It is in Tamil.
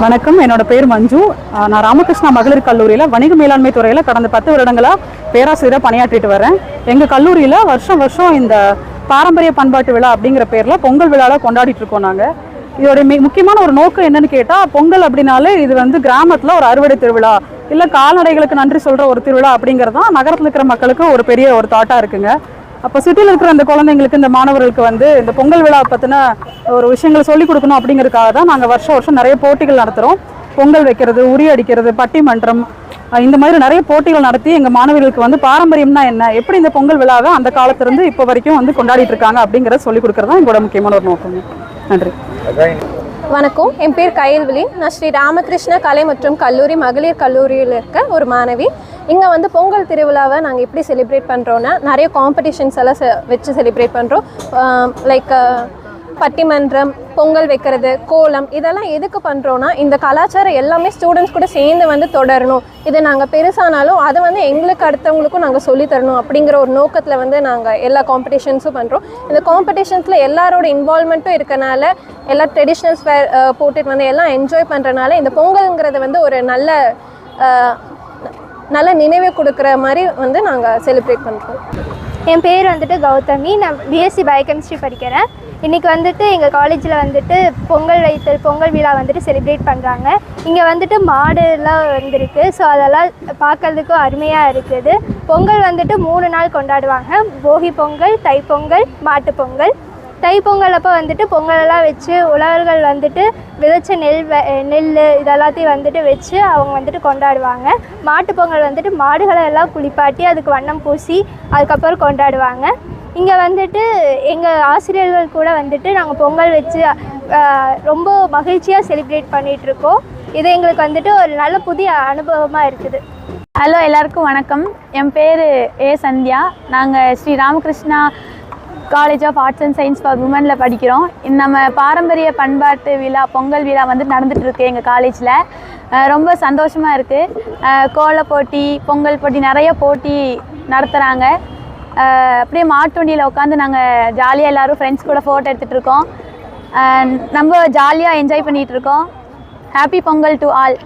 வணக்கம். என்னோட பேர் மஞ்சு. நான் ராமகிருஷ்ணா மகளிர் கல்லூரியில் வணிக மேலாண்மை துறையில் கடந்த பத்து வருடங்களாக பேராசிரியராக பணியாற்றிட்டு வரேன். எங்கள் கல்லூரியில் வருஷம் வருஷம் இந்த பாரம்பரிய பண்பாட்டு விழா அப்படிங்கிற பேரில் பொங்கல் விழாவில் கொண்டாடிட்டு இருக்கோம் நாங்கள் இதோடைய முக்கியமான ஒரு நோக்கம் என்னன்னு கேட்டால் பொங்கல் அப்படின்னாலே இது வந்து கிராமத்தில் ஒரு அறுவடை திருவிழா இல்லை கால்நடைகளுக்கு நன்றி சொல்கிற ஒரு திருவிழா அப்படிங்கிறது தான் நகரத்தில் இருக்கிற மக்களுக்கு ஒரு பெரிய ஒரு தாட்டாக இருக்குங்க. அப்போ சிட்டியில் இருக்கிற அந்த குழந்தைங்களுக்கு இந்த மாணவர்களுக்கு வந்து இந்த பொங்கல் விழா பற்றின ஒரு விஷயங்களை சொல்லிக் கொடுக்கணும் அப்படிங்கிறதுக்காக தான் நாங்கள் வருஷம் வருஷம் நிறைய போட்டிகள் நடத்துகிறோம் பொங்கல் வைக்கிறது உரி அடிக்கிறது பட்டிமன்றம் இந்த மாதிரி நிறைய போட்டிகள் நடத்தி எங்கள் மாணவர்களுக்கு வந்து பாரம்பரியம்னா என்ன? எப்படி இந்த பொங்கல் விழாவை அந்த காலத்திலிருந்து இப்போ வரைக்கும் வந்து கொண்டாடிட்டு இருக்காங்க அப்படிங்கிறத சொல்லிக் கொடுக்குறது தான் எங்களோட முக்கியமான ஒரு நோக்கம். நன்றி. வணக்கம். என் பேர் கயல்விழி. நான் ஸ்ரீ ராமகிருஷ்ண கலை மற்றும் கல்லூரி மகளிர் கல்லூரியில் இருக்க ஒரு மாணவி. இங்கே வந்து பொங்கல் திருவிழாவை நாங்கள் எப்படி செலிப்ரேட் பண்ணுறோன்னா நிறைய காம்படிஷன்ஸ் எல்லாம் செ- வச்சு செலிப்ரேட் பண்ணுறோம் லைக் பட்டிமன்றம் பொங்கல் வைக்கிறது கோலம் இதெல்லாம் எதுக்கு பண்ணுறோன்னா இந்த கலாச்சாரம் எல்லாமே ஸ்டூடெண்ட்ஸ் கூட சேர்ந்து வந்து தொடரணும். இது நாங்கள் பெருசானாலும் அதை வந்து எங்களுக்கு அடுத்தவங்களுக்கும் நாங்கள் சொல்லித் தரணும் அப்படிங்கிற ஒரு நோக்கத்தில் வந்து நாங்கள் எல்லா காம்படிஷன்ஸும் பண்ணுறோம் இந்த காம்படிஷன்ஸில் எல்லாரோட இன்வால்மெண்ட்டும் இருக்கனால எல்லா ட்ரெடிஷ்னல்ஸ் வேர் போட்டுட்டு வந்து எல்லாம் என்ஜாய் பண்ணுறனால இந்த பொங்கலுங்கிறது வந்து ஒரு நல்ல நல்ல நினைவை கொடுக்குற மாதிரி வந்து நாங்கள் செலிப்ரேட் பண்ணுறோம் என் பேர் வந்துட்டு கௌதமி. நான் பிஎஸ்சி பயோகெமிஸ்ட்ரி படிக்கிறேன். இன்றைக்கி வந்துட்டு எங்கள் காலேஜில் வந்துட்டு பொங்கல் வைத்தல் பொங்கல் விழா வந்துட்டு செலிப்ரேட் பண்ணுறாங்க இங்கே வந்துட்டு மாடுலாம் வந்திருக்கு. ஸோ அதெல்லாம் பார்க்கறதுக்கும் அருமையாக இருக்குது. பொங்கல் வந்துட்டு மூணு நாள் கொண்டாடுவாங்க. போகி பொங்கல் தைப்பொங்கல் மாட்டுப் பொங்கல். தைப்பொங்கல் அப்போ வந்துட்டு பொங்கலெல்லாம் வச்சு உழவர்கள் வந்துட்டு விதைச்ச நெல் வ- நெல் இதெல்லாத்தையும் வந்துட்டு வச்சு அவங்க வந்துட்டு கொண்டாடுவாங்க. மாட்டு பொங்கல் வந்துட்டு மாடுகளை எல்லாம் குளிப்பாட்டி அதுக்கு வண்ணம் பூசி அதுக்கப்புறம் கொண்டாடுவாங்க. இங்கே வந்துட்டு எங்கள் ஆசிரியர்கள் கூட வந்துட்டு நாங்கள் பொங்கல் வச்சு ரொம்ப மகிழ்ச்சியாக செலிப்ரேட் பண்ணிகிட்ருக்கோம் இது எங்களுக்கு வந்துட்டு ஒரு நல்ல புதிய அனுபவமாக இருக்குது. ஹலோ எல்லாருக்கும் வணக்கம். என் பேர் ஏ சந்தியா. நாங்கள் Sri Ramakrishna college of arts and science for உமனில் படிக்கிறோம். இந்த நம்ம பாரம்பரிய பண்பாட்டு விழா பொங்கல் விழா வந்து நடந்துகிட்ருக்கு எங்கள் காலேஜில் ரொம்ப சந்தோஷமாக இருக்குது கோல போட்டி பொங்கல் போட்டி நிறைய போட்டி நடத்துகிறாங்க அப்படியே மாட்டுண்டியில் உட்காந்து நாங்கள் ஜாலியாக எல்லோரும் ஃப்ரெண்ட்ஸ் கூட ஃபோட்டோ எடுத்துகிட்டு இருக்கோம். நம்ம ஜாலியாக என்ஜாய் பண்ணிகிட்டு இருக்கோம். Happy Pongal to all